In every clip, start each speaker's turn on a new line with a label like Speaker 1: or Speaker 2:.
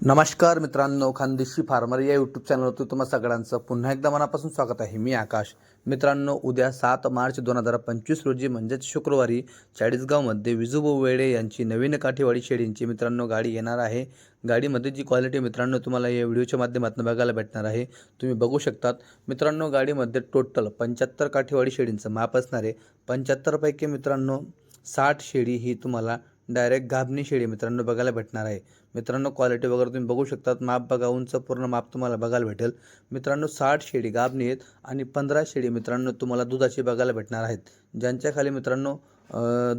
Speaker 1: नमस्कार मित्रांनो खानदेशी फार्मर या यूट्यूब चॅनलवरती तुम्हा सगळ्यांचं पुन्हा एकदा मनापासून स्वागत आहे. मी आकाश. मित्रांनो उद्या सात मार्च दोन हजार पंचवीस रोजी म्हणजेच शुक्रवारी चाळीसगावमध्ये विजूभाऊ वेडे यांची नवीन काठीवाडी शेडींची मित्रांनो गाडी येणार आहे. गाडीमध्ये जी क्वालिटी मित्रांनो तुम्हाला या व्हिडिओच्या माध्यमातून बघायला भेटणार आहे तुम्ही बघू शकतात. मित्रांनो गाडीमध्ये टोटल पंच्याहत्तर काठीवाडी शेडींचं माप असणार आहे. पंच्याहत्तरपैकी मित्रांनो साठ शेडी ही तुम्हाला डायरेक्ट गाभणी शेळी मित्रांनो बघायला भेटणार आहे. मित्रांनो क्वालिटी वगैरे तुम्ही बघू शकतात. माप बघा उंच पूर्ण माप तुम्हाला बघायला भेटेल. मित्रांनो साठ शेळी गाभणी आहेत आणि पंधरा शेळी मित्रांनो तुम्हाला दुधाची बघायला भेटणार आहेत. ज्यांच्या खाली मित्रांनो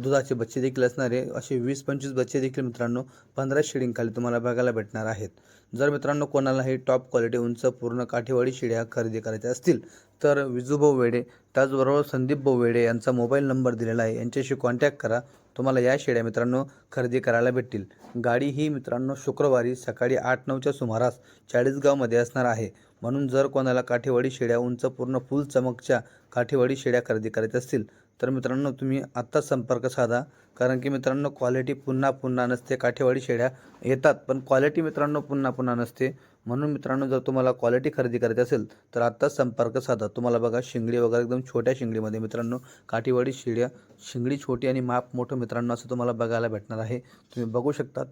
Speaker 1: दुधाचे बच्चे देखील असणार आहे असे वीस पंचवीस बच्चे देखील मित्रांनो पंधरा शेळींखाली तुम्हाला बघायला भेटणार आहेत. जर मित्रांनो कोणालाही टॉप क्वालिटी उंच पूर्ण काठीवाडी शेळ्या खरेदी करायच्या असतील तर विजूभाऊ वेडे त्याचबरोबर संदीप भाऊ वेडे यांचा मोबाईल नंबर दिलेला आहे. यांच्याशी कॉन्टॅक्ट करा. तुम्हाला या शेळ्या मित्रांनो खरेदी करायला भेटतील. गाडी ही मित्रांनो शुक्रवारी सकाळी आठ नऊच्या सुमारास चाळीसगावमध्ये असणार आहे. म्हणून जर कोणाला काठेवाडी शेळ्या उंच पूर्ण फुल चमकच्या काठेवाडी शेळ्या खरेदी करायच्या असतील तर मित्रांनो तुम्ही आत्ताच संपर्क साधा कारण की मित्रांनो क्वालिटी पुन्हा पुन्हा नसते. काठेवाडी शेळ्या येतात पण क्वालिटी मित्रांनो पुन्हा पुन्हा नसते. म्हणून मित्रांनो जर तुम्हाला क्वालिटी खरेदी करायची असेल तर आत्ताच संपर्क साधा. तुम्हाला बघा शिंगडी वगैरे एकदम छोट्या शिंगडीमध्ये मित्रांनो काठीवाडी शेळ्या शिंगडी छोटी आणि माप मोठं मित्रांनो असं तुम्हाला बघायला भेटणार आहे. तुम्ही बघू शकतात.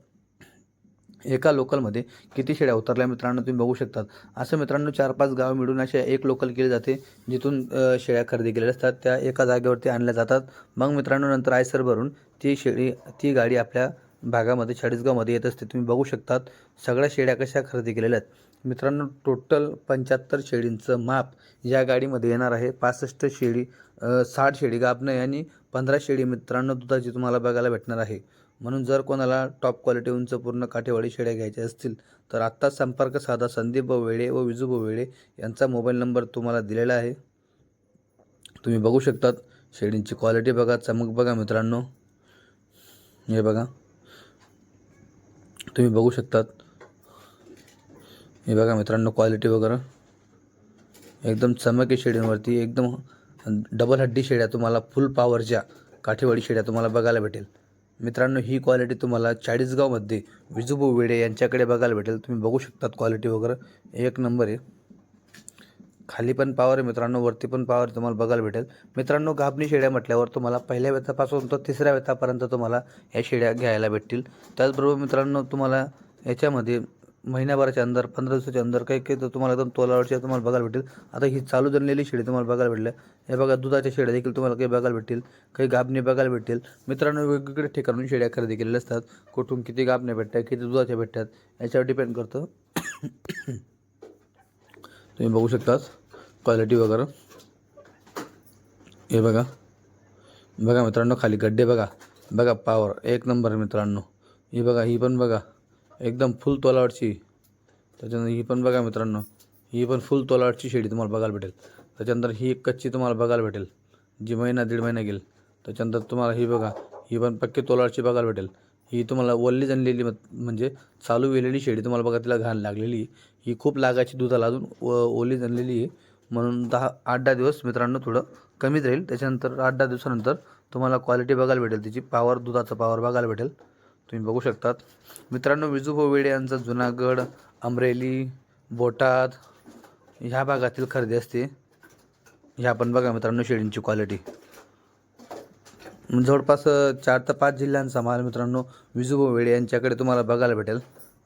Speaker 1: एका लोकलमध्ये किती शेळ्या उतरल्या मित्रांनो तुम्ही बघू शकतात. असं मित्रांनो चार पाच गावं मिळून अशा एक लोकल केली जाते जिथून शेळ्या खरेदी केलेल्या असतात. त्या एका जागेवरती आणल्या जातात. मग मित्रांनो नंतर आयसर भरून ती शेळी ती गाडी आपल्या भागामध्ये चाळीसगावमध्ये येत असते. तुम्ही बघू शकतात सगळ्या शेळ्या कशा खरेदी केलेल्या आहेत. मित्रांनो टोटल पंच्याहत्तर शेळींचं माप या गाडीमध्ये येणार आहे. पासष्ट शेळी साठ शेळी गाभणं आणि पंधरा शेळी मित्रांनो दुधाची तुम्हाला बघायला भेटणार आहे. म्हणून जर कोणाला टॉप क्वालिटी उंच पूर्ण काठेवाडी शेळ्या घ्यायच्या असतील तर आत्ताच संपर्क साधा संदीप वेळे व विजू वेळे यांचा मोबाईल नंबर तुम्हाला दिलेला आहे. तुम्ही बघू शकतात शेळींची क्वालिटी बघा चमक बघा मित्रांनो. हे बघा. तुम्ही बघू शकतात. हे बघा मित्रांनो क्वालिटी वगैरे. एकदम चमक आहे शेळींवरती एकदम डबल हड्डी शेळ्या तुम्हाला फुल पॉवरच्या काठेवाडी शेळ्या तुम्हाला बघायला भेटेल. मित्रांनो ही क्वालिटी तुम्हाला चाळीसगावमध्ये विजूभाऊ वेडे यांच्याकडे बघायला भेटेल. तुम्ही बघू शकतात क्वालिटी वगैरे. एक नंबर आहे. खाली पण पावर आहे मित्रांनो वरती पण पावर तुम्हाला बघायला भेटेल. मित्रांनो गाभणी शेड्या म्हटल्यावर तुम्हाला पहिल्या वेतापासून तर तिसऱ्या वेतापर्यंत तुम्हाला या शेड्या घ्यायला भेटतील. त्याचबरोबर मित्रांनो तुम्हाला याच्यामध्ये महिन्याभराच्या अंदर पंधरा दिवसाच्या अंदर काही काही तर तुम्हाला एकदम तोलावरच्या तुम्हाला बघायला भेटेल आता ही चालू जनलेली शेळी तुम्हाला बघायला भेटल्या. हे बघा दुधाच्या शेळ्या देखील तुम्हाला काही बघायला भेटतील. काही गाभणे बघायला भेटतील. मित्रांनो वेगवेगळ्या ठिकाणून शेळ्या खरेदी केलेल्या असतात. कुठून किती गाभणे भेटतात किती दुधाच्या भेटतात याच्यावर डिपेंड करतं. तुम्ही बघू शकतात क्वालिटी वगैरे. हे बघा. बघा मित्रांनो खाली गड्डे बघा. बघा पावर एक नंबर मित्रांनो. ही बघा ही पण बघा. एकदम फुल तोलावरची त्याच्यानंतर ही पण बघा मित्रांनो ही पण फुल तोलावरची शेडी तुम्हाला बघायला भेटेल. त्याच्यानंतर ही एक कच्ची तुम्हाला बघायला भेटेल जी महिना दीड महिना गेल. त्याच्यानंतर तुम्हाला ही बघा ही पण पक्की तोलावरची बघायला भेटेल. ही तुम्हाला वल्ली जणलेली मत- म्हणजे चालू वेलेली शेडी तुम्हाला बघा तिला घाण लागलेली ही खूप लागायची दुधाला अजून व ओली जनलेली आहे. म्हणून दहा आठ दहा दिवस मित्रांनो थोडं कमीच राहील. त्याच्यानंतर आठ दहा दिवसानंतर तुम्हाला क्वालिटी बघायला भेटेल. तिची पावर दुधाचा पावर बघायला भेटेल. तुम्ही बघू शकतात. मित्रांनो विजूभाऊ वेडे यांचा जुनागड अमरेली बोटाद ह्या भागातील खरेदी असते. ह्या पण बघा मित्रांनो शेळींची क्वालिटी जवळपास चार ते पाच जिल्ह्यांचा माल मित्रांनो विजूभाऊ वेडे यांच्याकडे तुम्हाला बघायला भेटेल.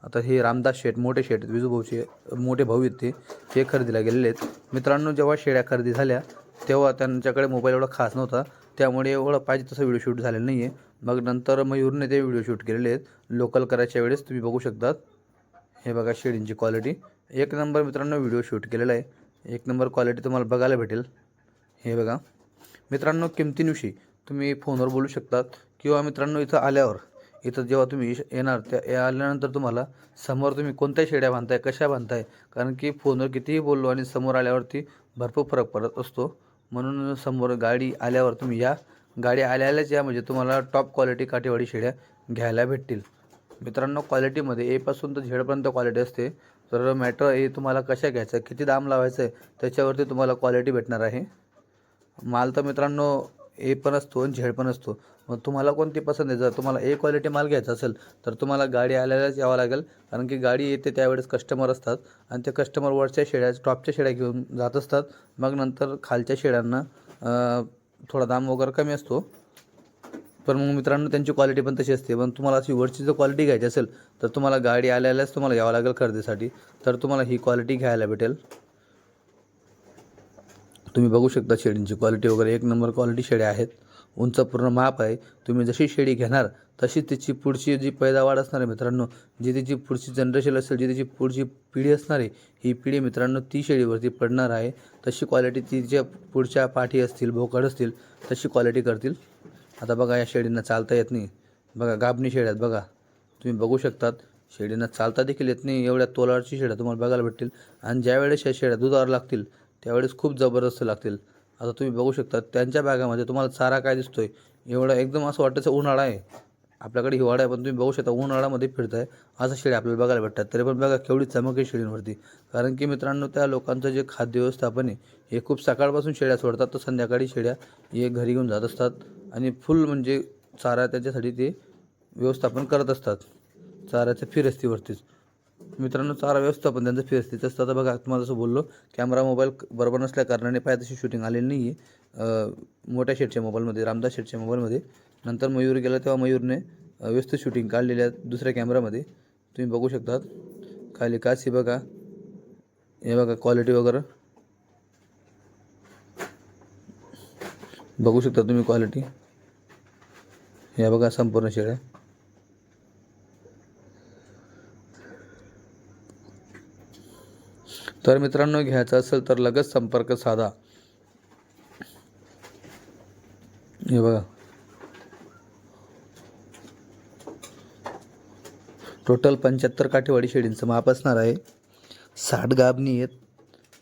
Speaker 1: आता हे रामदास शेठ मोठे शेठ आहेत, विजूभाऊचे मोठे भाऊ आहेत ते. ते खरेदीला गेलेले आहेत. मित्रांनो जेव्हा शेळ्या खरेदी झाल्या तेव्हा त्यांच्याकडे मोबाईल एवढा खास नव्हता. त्यामुळे एवढं पाहिजे तसं व्हिडिओ शूट झालेलं नाही आहे मग नंतर मयूरने ते व्हिडिओ शूट केलेले आहेत. लोकल करायच्या वेळेस तुम्ही बघू शकतात. हे बघा शेडींची क्वालिटी एक नंबर मित्रांनो व्हिडिओ शूट केलेला आहे. एक नंबर क्वालिटी तुम्हाला बघायला भेटेल. हे बघा. मित्रांनो किमतींविषयी तुम्ही फोनवर बोलू शकतात किंवा मित्रांनो इथं आल्यावर इथं जेव्हा तुम्ही येणार त्या आल्यानंतर तुम्हाला समोर तुम्ही कोणत्या शेड्या बांधताय कशा बांधताय? कारण की फोनवर कितीही बोललो आणि समोर आल्यावरती भरपूर फरक पडत असतो. म्हणून समोर गाडी आल्यावर तुम्ही या. गाडी आल्यालाच या म्हणजे तुम्हाला टॉप क्वालिटी काठेवाडी शेड्या घ्यायला भेटतील. मित्रांनो क्वालिटीमध्ये एपासून तर झेडपर्यंत क्वालिटी असते. तर मॅटर हे तुम्हाला कशा घ्यायचं आहे किती दाम लावायचं आहे त्याच्यावरती तुम्हाला क्वालिटी भेटणार आहे. माल तर मित्रांनो ए पण असतो आणि झेड पण असतो. मग तुम्हाला कोणती पसंत आहे? जर तुम्हाला ए क्वालिटी माल घ्यायचा असेल तर तुम्हाला गाडी आल्यालाच यावं लागेल. कारण की गाडी येते त्यावेळेस कस्टमर असतात आणि ते कस्टमर वरच्या शेड्या टॉपच्या शेड्या घेऊन जात असतात. मग नंतर खालच्या शेड्यांना थोडा दाम वगैरे कमी असतो. पण मग मित्रांनो त्यांची क्वालिटी पण तशी असते. पण तुम्हाला अशी वरची जर क्वालिटी घ्यायची असेल तर तुम्हाला गाडी आल्यालाच तुम्हाला यावं लागेल खरेदीसाठी. तर तुम्हाला ही क्वालिटी घ्यायला भेटेल. तुम्ही बघू शकता शेळींची क्वालिटी वगैरे. एक नंबर क्वालिटी शेळ्या आहेत. उंच पूर्ण माप आहे. तुम्ही जशी शेळी घेणार तशी तिची पुढची जी पैदावाढ असणार आहे मित्रांनो जी तिची पुढची जनरेशन असेल जी तिची पुढची पिढी असणार आहे ही पिढी मित्रांनो ती शेळीवरती पडणार आहे. तशी क्वालिटी तिच्या पुढच्या पाठी असतील भोकड असतील तशी क्वालिटी करतील. आता बघा या शेडींना चालता येत नाही. बघा गाबणी शेळ्यात बघा. तुम्ही बघू शकतात शेळींना चालता देखील येत नाही. एवढ्या तोलावरची शेड्या तुम्हाला बघायला भेटतील. आणि ज्यावेळेस या शेड्या दुधावर लागतील त्यावेळेस खूप जबरदस्त लागतील. आता तुम्ही बघू शकता त्यांच्या बॅगामध्ये तुम्हाला चारा काय दिसतोय एवढं एकदम असं वाटतं उन्हाळा आहे. आपल्याकडे हिवाळा आहे पण तुम्ही बघू शकता उन्हाळ्यामध्ये फिरताय असं शेळ्या आपल्याला बघायला भेटतात. तरी पण बघा केवढी चमक आहे शेळींवरती. कारण की मित्रांनो त्या लोकांचं जे खाद्य व्यवस्थापन आहे हे खूप सकाळपासून शेळ्या सोडतात तर संध्याकाळी शेळ्या हे घरी घेऊन जात असतात आणि फुल म्हणजे चारा त्याच्यासाठी ते व्यवस्थापन करत असतात. चाऱ्याच्या फिरस्तीवरतीच मित्रांनो चारा व्यवस्थापन त्यांचं फिरस्तीच तसं आता बघा तुम्हाला जसं बोललो कॅमेरा मोबाईल बरोबर नसल्या कारणाने पाहिजे तशी शूटिंग आलेली नाही आहे मोठ्या शेटच्या मोबाईलमध्ये रामदास शेटच्या मोबाईलमध्ये नंतर मयूर गेला तेव्हा मयूरने व्यस्त व्यवस्थित शूटिंग काढलेल्या दुसऱ्या कॅमेरामध्ये तुम्ही बघू शकतात. खाली काच ही बघा. हे बघा क्वालिटी वगैरे. बघू शकता तुम्ही क्वालिटी हे बघा संपूर्ण शेळ्या. तर मित्रांनो घ्यायचं असेल तर लगेच संपर्क साधा. हे बघा. टोटल पंच्याहत्तर काठेवाडी शेळींचं माप असणार आहे. साठ गाबणी आहेत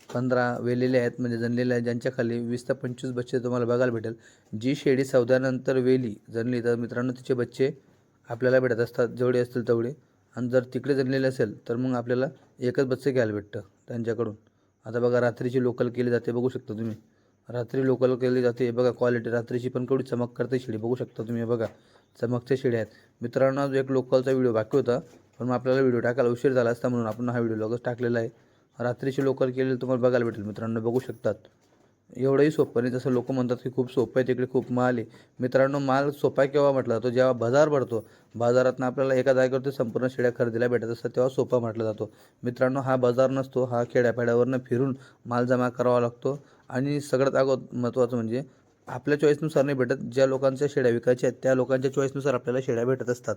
Speaker 1: पंधरा वेलेले आहेत म्हणजे जनलेले आहेत ज्यांच्या खाली वीस ते पंचवीस बच्चे तुम्हाला बघायला भेटेल. जी शेळी चौदानंतर वेली जनली तर मित्रांनो तिचे बच्चे आपल्याला भेटत असतात जेवढे असतील तेवढे. आणि जर तिकडे जमलेले असेल तर मग आपल्याला एकच बच्चे घ्यायला भेटतं त्यांच्याकडून. आता बघा रात्रीची लोकल केली जाते बघू शकता तुम्ही. रात्री लोकल केली जाते बघा क्वालिटी रात्रीची पण केवढी चमक करते शेळी बघू शकता तुम्ही हे बघा. चमकच्या शेळ्या आहेत. मित्रांनो आज एक लोकलचा व्हिडिओ बाकी होता पण मग आपल्याला व्हिडिओ टाकायला उशीर झाला असता म्हणून आपण हा व्हिडिओ लगेच टाकलेला आहे. रात्रीची लोकल केलेली तुम्हाला बघायला भेटेल मित्रांनो बघू शकतात. एवढंही सोपं नाही. जसं लोक म्हणतात की खूप सोपं आहे तिकडे खूप माल आहे. मित्रांनो माल सोपा आहे केव्हा म्हटला जातो? जेव्हा बाजार भरतो बाजारातनं आपल्याला एका जागेवरती संपूर्ण शेड्या खरेदीला भेटत असतात तेव्हा सोपा म्हटला जातो. मित्रांनो हा बाजार नसतो हा खेड्यापाड्यावरनं फिरून माल जमा करावा लागतो. आणि सगळ्यात अगोदर महत्त्वाचं म्हणजे आपल्या चॉईसनुसार नाही भेटत. ज्या लोकांच्या शेड्या विकायच्या आहेत त्या लोकांच्या चॉईसनुसार आपल्याला शेड्या भेटत असतात.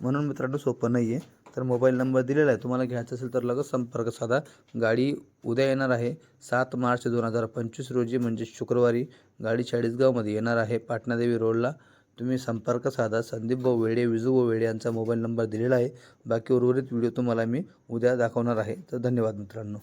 Speaker 1: म्हणून मित्रांनो सोपं नाही आहे तर मोबाईल नंबर दिलेला आहे. तुम्हाला घ्यायचा असेल तर लगेच संपर्क साधा. गाडी उद्या येणार आहे. सात मार्च दोन हजार पंचवीस रोजी म्हणजे शुक्रवारी. गाडी चाळीसगावमध्ये येणार आहे पाटणादेवी रोडला. तुम्ही संपर्क साधा. संदीप भाऊ वेडे विजू भाऊ वेडे यांचा मोबाईल नंबर दिलेला आहे. बाकी उर्वरित व्हिडिओ तुम्हाला मी उद्या दाखवणार आहे. तर धन्यवाद मित्रांनो.